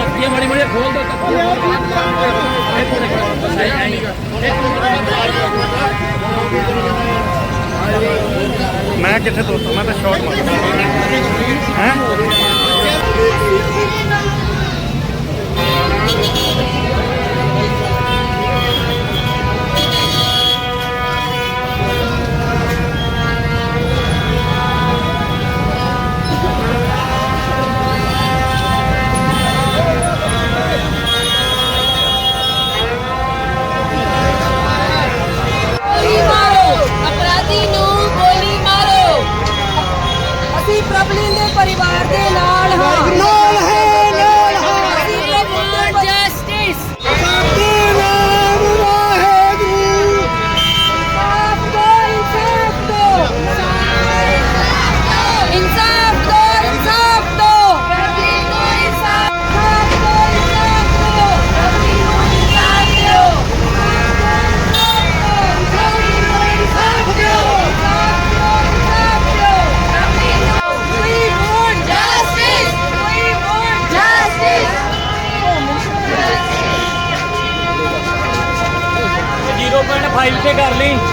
ਤੱਕੀਆਂ ਮਾੜੀ ਮਾੜੀ ਖੋਲ ਦੋ ਮੈਂ ਕਿੱਥੇ ਦੋਸਤੋ ਮੈਂ ਤਾਂ ਸ਼ਾਰਟ ਮਾਰਦਾ। ਹੈ? ਪੁਆਇੰਟ 5 ਤੇ ਕਰ ਲਈ।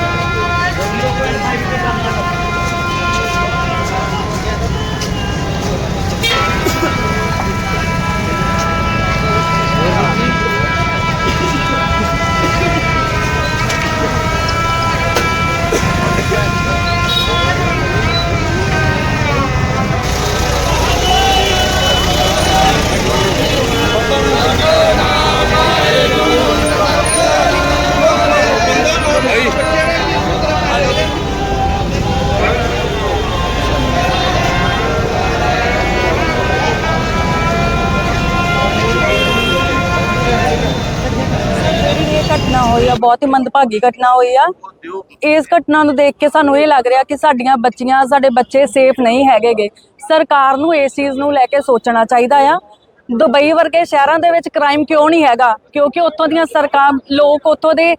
ਘਟਨਾ ਹੋਈ ਆ, ਬਹੁਤ ਹੀ ਮੰਦਭਾਗੀ ਘਟਨਾ ਹੋਈ ਆ। ਇਸ ਘਟਨਾ ਨੂੰ ਦੇਖ ਕੇ ਸਾਨੂੰ ਇਹ ਲੱਗ ਰਿਹਾ ਕਿ ਸਾਡੀਆਂ ਬੱਚੀਆਂ, ਸਾਡੇ ਬੱਚੇ ਸੇਫ ਨਹੀਂ ਹੈਗੇਗੇ। ਸਰਕਾਰ ਨੂੰ ਇਸ ਚੀਜ਼ ਨੂੰ ਲੈ ਕੇ ਸੋਚਣਾ ਚਾਹੀਦਾ ਆ। ਦੁਬਈ ਵਰਗੇ ਸ਼ਹਿਰਾਂ ਦੇ ਵਿੱਚ ਕ੍ਰਾਈਮ ਕਿਉਂ ਨਹੀਂ ਹੈਗਾ? ਕਿਉਂਕਿ ਉੱਥੋਂ ਦੀਆਂ ਸਰਕਾਰ, ਲੋਕ ਉੱਥੋਂ ਦੇ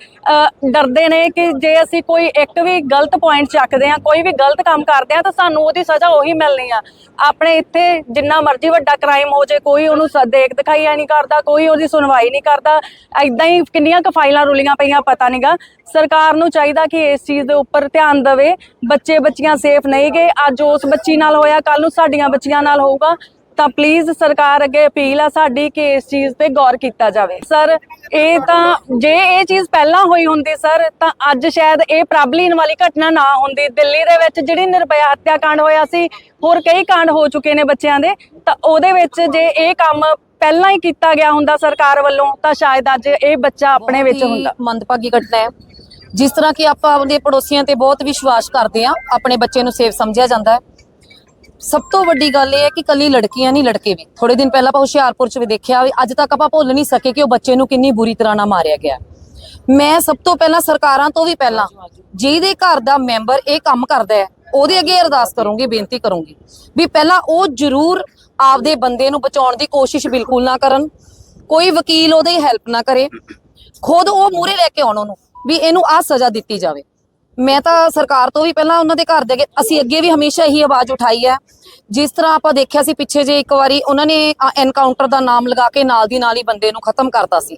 ਡਰਦੇ ਨੇ ਕਿ ਜੇ ਅਸੀਂ ਕੋਈ ਇੱਕ ਵੀ ਗਲਤ ਪੁਆਇੰਟ ਚੱਕਦੇ ਆ ਕੋਈ ਵੀ ਗਲਤ ਕੰਮ ਕਰਦੇ ਆ ਤਾਂ ਸਾਨੂੰ ਉਹਦੀ ਸਜ਼ਾ ਉਹੀ ਮਿਲਣੀ ਆ। ਆਪਣੇ ਇੱਥੇ ਜਿੰਨਾ ਮਰਜ਼ੀ ਵੱਡਾ ਕ੍ਰਾਈਮ ਹੋ ਜੇ ਕੋਈ ਉਹਨੂੰ ਸ- ਦੇਖ ਦਿਖਾਈ ਨਹੀਂ ਕਰਦਾ, ਕੋਈ ਉਹਦੀ ਸੁਣਵਾਈ ਨਹੀਂ ਕਰਦਾ। ਐਦਾਂ ਹੀ ਕਿੰਨੀਆਂ ਕੁ ਫਾਈਲਾਂ ਰੁਲੀਆਂ ਪਈਆਂ, ਪਤਾ ਨਹੀਂਗਾ ਸਰਕਾਰ ਨੂੰ ਚਾਹੀਦਾ ਕਿ ਇਸ ਚੀਜ਼ ਦੇ ਉੱਪਰ ਧਿਆਨ ਦੇਵੇ। ਬੱਚੇ ਬੱਚੀਆਂ ਸੇਫ ਨਹੀਂ ਗਏ। ਅੱਜ ਉਸ ਬੱਚੀ ਨਾਲ ਹੋਇਆ ਕੱਲ ਨੂੰ ਸਾਡੀਆਂ ਬੱਚੀਆਂ ਨਾਲ ਹੋਊਗਾ। ਤਾਂ ਪਲੀਜ਼ ਸਰਕਾਰ ਅੱਗੇ ਅਪੀਲ ਆ ਸਾਡੀ ਕਿ ਇਸ ਚੀਜ਼ ਤੇ ਗੌਰ ਕੀਤਾ ਜਾਵੇ। ਸਰ ਇਹ ਤਾਂ ਜੇ ਇਹ ਚੀਜ਼ ਪਹਿਲਾਂ ਹੋਈ ਹੁੰਦੀ ਸਰ ਤਾਂ ਅੱਜ ਸ਼ਾਇਦ ਇਹ ਪ੍ਰਬਲੀਨ ਵਾਲੀ ਘਟਨਾ ਨਾ ਹੁੰਦੀ। ਦਿੱਲੀ ਦੇ ਵਿੱਚ ਜਿਹੜੀ ਨਿਰਭਇਆ ਹੱਤਿਆ ਕਾਂਡ ਹੋਇਆ ਸੀ ਹੋਰ ਕਈ ਕਾਂਡ ਹੋ ਚੁੱਕੇ ਨੇ ਬੱਚਿਆਂ ਦੇ। ਤਾਂ ਉਹਦੇ ਵਿੱਚ ਜੇ ਇਹ ਕੰਮ ਪਹਿਲਾਂ ਹੀ ਕੀਤਾ ਗਿਆ ਹੁੰਦਾ ਸਰਕਾਰ ਵੱਲੋਂ ਤਾਂ ਸ਼ਾਇਦ ਅੱਜ ਇਹ ਬੱਚਾ ਆਪਣੇ ਵਿੱਚ ਹੁੰਦਾ। ਮੰਦਭਾਗੀ ਘਟਨਾ ਹੈ। ਜਿਸ ਤਰ੍ਹਾਂ ਕਿ ਆਪਾਂ ਆਪਣੇ ਪੜੋਸੀਆਂ ਤੇ ਬਹੁਤ ਵਿਸ਼ਵਾਸ ਕਰਦੇ ਆ ਆਪਣੇ ਬੱਚੇ ਨੂੰ ਸੇਫ ਸਮਝਿਆ ਜਾਂਦਾ ਹੈ। ਸਭ ਤੋਂ ਵੱਡੀ ਗੱਲ ਇਹ ਹੈ ਕਿ ਕੱਲੀ ਲੜਕੀਆਂ ਨਹੀਂ, ਲੜਕੇ ਵੀ। ਥੋੜੇ ਦਿਨ ਪਹਿਲਾਂ ਆਪਾਂ ਹੁਸ਼ਿਆਰਪੁਰ ਚ ਵੀ ਦੇਖਿਆ ਵੀ ਅੱਜ ਤੱਕ ਆਪਾਂ ਭੁੱਲ ਨਹੀਂ ਸਕੇ ਕਿ ਉਹ ਬੱਚੇ ਨੂੰ ਕਿੰਨੀ ਬੁਰੀ ਤਰ੍ਹਾਂ ਨਾਲ ਮਾਰਿਆ ਗਿਆ ਮੈਂ ਸਭ ਤੋਂ ਪਹਿਲਾਂ ਸਰਕਾਰਾਂ ਤੋਂ ਵੀ ਪਹਿਲਾਂ ਜਿਹਦੇ ਘਰ ਦਾ ਮੈਂਬਰ ਇਹ ਕੰਮ ਕਰਦਾ ਹੈ, ਉਹਦੇ ਅੱਗੇ ਅਰਦਾਸ ਕਰੂੰਗੀ, ਬੇਨਤੀ ਕਰੂੰਗੀ ਵੀ ਪਹਿਲਾਂ ਉਹ ਜ਼ਰੂਰ ਆਪਦੇ ਬੰਦੇ ਨੂੰ ਬਚਾਉਣ ਦੀ ਕੋਸ਼ਿਸ਼ ਬਿਲਕੁਲ ਨਾ ਕਰਨ। ਕੋਈ ਵਕੀਲ ਉਹਦੀ ਹੈਲਪ ਨਾ ਕਰੇ। ਖੁਦ ਉਹ ਮੂਰੇ ਲੈ ਕੇ ਆਉਣ ਉਹਨੂੰ ਵੀ ਇਹਨੂੰ ਆਹ ਸਜ਼ਾ ਦਿੱਤੀ ਜਾਵੇ। ਮੈਂ ਤਾਂ ਸਰਕਾਰ ਤੋਂ ਵੀ ਪਹਿਲਾਂ ਉਹਨਾਂ ਦੇ ਘਰ ਦੇ ਅੱਗੇ ਅਸੀਂ ਅੱਗੇ ਵੀ ਹਮੇਸ਼ਾ ਇਹੀ ਆਵਾਜ਼ ਉਠਾਈ ਹੈ। ਜਿਸ ਤਰ੍ਹਾਂ ਆਪਾਂ ਦੇਖਿਆ ਸੀ ਪਿੱਛੇ ਜੇ ਇੱਕ ਵਾਰੀ ਉਹਨਾਂ ਨੇ ਐਨਕਾਊਂਟਰ ਦਾ ਨਾਮ ਲਗਾ ਕੇ ਨਾਲ ਦੀ ਨਾਲ ਹੀ ਬੰਦੇ ਨੂੰ ਖਤਮ ਕਰਤਾ ਸੀ।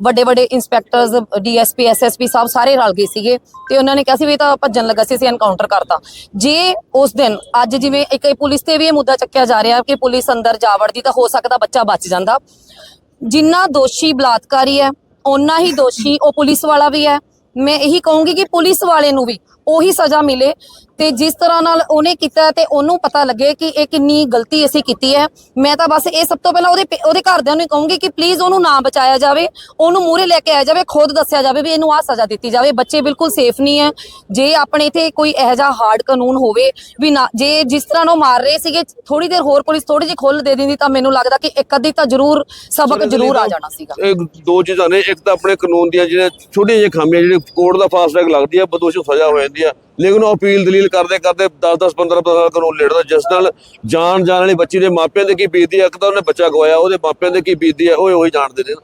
ਵੱਡੇ ਵੱਡੇ ਇੰਸਪੈਕਟਰਸ ਡੀਐਸਪੀ ਐਸਐਸਪੀ ਸਭ ਸਾਰੇ ਰਲ ਗਏ ਸੀਗੇ ਤੇ ਉਹਨਾਂ ਨੇ ਕਿਹਾ ਸੀ ਵੀ ਤਾਂ ਭੱਜਣ ਲੱਗਾ ਸੀ, ਅਸੀਂ ਐਨਕਾਊਂਟਰ ਕਰਤਾ। ਜੇ ਉਸ ਦਿਨ ਅੱਜ ਜਿਵੇਂ ਇੱਕ ਪੁਲਿਸ ਤੇ ਵੀ ਇਹ ਮੁੱਦਾ ਚੱਕਿਆ ਜਾ ਰਿਹਾ ਕਿ ਪੁਲਿਸ ਅੰਦਰ ਜਾ ਵੜਦੀ ਤਾਂ ਹੋ ਸਕਦਾ ਬੱਚਾ ਬਚ ਜਾਂਦਾ। ਜਿੰਨਾ ਦੋਸ਼ੀ ਬਲਾਤਕਾਰੀ ਹੈ, ਓਨਾ ਹੀ ਦੋਸ਼ੀ ਉਹ ਪੁਲਿਸ ਵਾਲਾ ਵੀ ਹੈ। ਮੈਂ ਇਹੀ ਕਹੂੰਗੀ ਕਿ ਪੁਲਿਸ ਵਾਲੇ ਨੂੰ ਵੀ ਉਹੀ ਸਜ਼ਾ ਮਿਲੇ ਤੇ ਜਿਸ ਤਰ੍ਹਾਂ ਨਾਲ ਉਹਨੇ ਕੀਤਾ ਤੇ ਉਹਨੂੰ ਪਤਾ ਲੱਗੇ ਕਿ ਇਹ ਕਿੰਨੀ ਗਲਤੀ ਅਸੀਂ ਕੀਤੀ ਹੈ। ਮੈਂ ਤਾਂ ਬਸ ਇਹ ਸਭ ਤੋਂ ਪਹਿਲਾਂ ਉਹਦੇ ਉਹਦੇ ਘਰਦਿਆਂ ਨੂੰ ਹੀ ਕਹੂੰਗੀ ਕਿ ਪਲੀਜ਼ ਉਹਨੂੰ ਨਾ ਬਚਾਇਆ ਜਾਵੇ ਉਹਨੂੰ ਮੂਹਰੇ ਲੈ ਕੇ ਆਇਆ ਜਾਵੇ ਖੁਦ ਦੱਸਿਆ ਜਾਵੇ ਵੀ ਇਹਨੂੰ ਆਹ ਸਜ਼ਾ ਦਿੱਤੀ ਜਾਵੇ। ਬੱਚੇ ਬਿਲਕੁਲ ਸੇਫ ਨਹੀਂ ਹੈ। ਜੇ ਆਪਣੇ ਇਥੇ ਕੋਈ ਇਹੋ ਜਿਹਾ ਹਾਰਡ ਕਾਨੂੰਨ ਹੋਵੇ ਵੀ ਨਾ ਜੇ ਜਿਸ ਤਰ੍ਹਾਂ ਉਹ ਮਾਰ ਰਹੇ ਸੀਗੇ ਥੋੜੀ ਦੇਰ ਹੋਰ ਪੁਲਿਸ ਥੋੜੀ ਜਿਹੀ ਖੁੱਲ ਦੇ ਦਿੰਦੀ ਤਾਂ ਮੈਨੂੰ ਲੱਗਦਾ ਕਿ ਇੱਕ ਅੱਧੀ ਤਾਂ ਜ਼ਰੂਰ ਸਬਕ ਜ਼ਰੂਰ ਆ ਜਾਣਾ ਸੀਗਾ। ਇਹ ਦੋ ਚੀਜ਼ਾਂ ਨੇ। ਇੱਕ ਤਾਂ ਆਪਣੇ ਕਾਨੂੰਨ ਦੀਆਂ ਜਿਹੜੀਆਂ ਛੋਟੀਆਂ ਜਿਹੀਆਂ ਖਾਮੀਆਂ ਜਿਹੜੇ ਕੋਰਟ ਦਾ ਫਾਸਟ ਟਰੈਕ ਲੱਗਦੀ ਆ ਬਦੋਸ਼ੀ ਸਜ਼ਾ ਹੋ ਜਾਂਦੀ ਆ। ਲੇਕਿਨ ਉਹ ਅਪੀਲ ਦਲੀਲ ਕਰਦੇ ਕਰਦੇ 10 10 15 15 ਕਾਨੂੰਨ ਲੇਟਦਾ ਜਿਸ ਨਾਲ ਜਾਨ ਜਾਣ ਵਾਲੀ ਬੱਚੀ ਦੇ ਮਾਪਿਆਂ ਦੇ ਕੀ ਬੀਤਦੀ ਆ, ਇੱਕ ਤਾਂ ਉਹਨੇ ਬੱਚਾ ਗਵਾਇਆ ਉਹਦੇ ਮਾਪਿਆਂ ਦੇ ਕੀ ਬੀਤਦੀ ਆ, ਉਹ ਉਹੀ ਜਾਣਦੇ ਨੇ।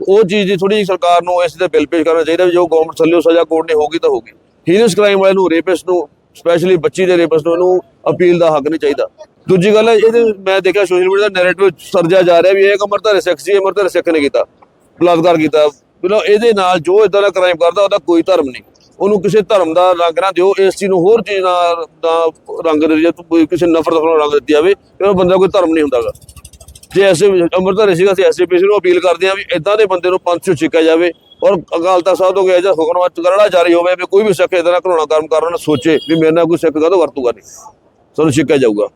ਉਹ ਚੀਜ਼ ਦੀ ਥੋੜੀ ਸਰਕਾਰ ਨੂੰ ਇਸ ਤੇ ਬਿੱਲ ਪੇਸ਼ ਕਰਨਾ ਚਾਹੀਦਾ ਵੀ ਜੋ ਗਵਰਨਮੈਂਟ ਥੱਲੇ ਸਜ਼ਾ ਕੋਰਟ ਨੇ ਹੋਗੀ ਤਾਂ ਹੋਗੀ ਹੀਨਸ ਕ੍ਰਾਈਮ ਵਾਲੇ ਨੂੰ ਰੇਪਿਸਟ ਨੂੰ ਸਪੈਸ਼ਲੀ ਬੱਚੀ ਦੇ ਰੇਪਿਸਟ ਨੂੰ ਇਹਨੂੰ ਅਪੀਲ ਦਾ ਹੱਕ ਨਹੀਂ ਚਾਹੀਦਾ। ਦੂਜੀ ਗੱਲ ਹੈ ਇਹਦੇ ਮੈਂ ਦੇਖਿਆ ਸੋਸ਼ਲ ਮੀਡੀਆ ਦਾ ਨੈਰੇਟਿਵ ਸਰਜਿਆ ਜਾ ਰਿਹਾ ਵੀ ਇਹ ਅਮਰਤਾਰੇ ਸਿੱਖ ਸੀ ਅਮਰਤਾਰੇ ਸਿੱਖ ਨੇ ਕੀਤਾ, ਬਲਾਤਕਾਰ ਕੀਤਾ। ਬਿਲੋ ਇਹਦੇ ਨਾਲ ਜੋ ਇਦਾਂ ਦਾ ਕ੍ਰਾਈਮ ਕਰਦਾ, ਉਹਦਾ ਕੋਈ ਧਰਮ ਨਹੀਂ। ਉਹਨੂੰ ਕਿਸੇ ਧਰਮ ਦਾ ਰੰਗ ਨਾ ਦਿਓ, ਇਸ ਚੀਜ਼ ਨੂੰ ਹੋਰ ਚੀਜ਼ ਨਾਲ ਦਾ ਰੰਗ ਦੇ ਜੇ ਕੋਈ ਕਿਸੇ ਨਫ਼ਰਤ ਦਾ ਰੰਗ ਦਿੱਤੀ ਜਾਵੇ ਫਿਰ ਉਹ ਬੰਦਾ ਕੋਈ ਧਰਮ ਨਹੀਂ ਹੁੰਦਾਗਾ। ਜੇ ਐਸੇ ਅੰਮ੍ਰਿਤਧਾਰੀ ਸੀਗਾ, ਅਸੀਂ ਐਸਜੀਪੀਸੀ ਨੂੰ ਅਪੀਲ ਕਰਦੇ ਹਾਂ ਵੀ ਇਦਾਂ ਦੇ ਬੰਦੇ ਨੂੰ ਪੰਥ ਚੋਂ ਛਿੱਕਿਆ ਜਾਵੇ ਔਰ ਅਕਾਲ ਤਖਤ ਸਾਹਿਬ ਤੋਂ ਗਿਆ ਜਾਂ ਹੁਕਮ ਕਰੜਾ ਜਾਰੀ ਹੋਵੇ ਵੀ ਕੋਈ ਵੀ ਸਿੱਖ ਇਦਾਂ ਦਾ ਘਰੋਣਾ ਕਰਮ ਕਰਨ, ਸੋਚੇ ਵੀ ਮੇਰੇ ਨਾਲ ਕੋਈ ਸਿੱਖ ਕਦੋਂ ਵਰਤੂਗਾ ਨਹੀਂ। ਸਾਨੂੰ ਛਿੱਕਿਆ ਜਾਊਗਾ।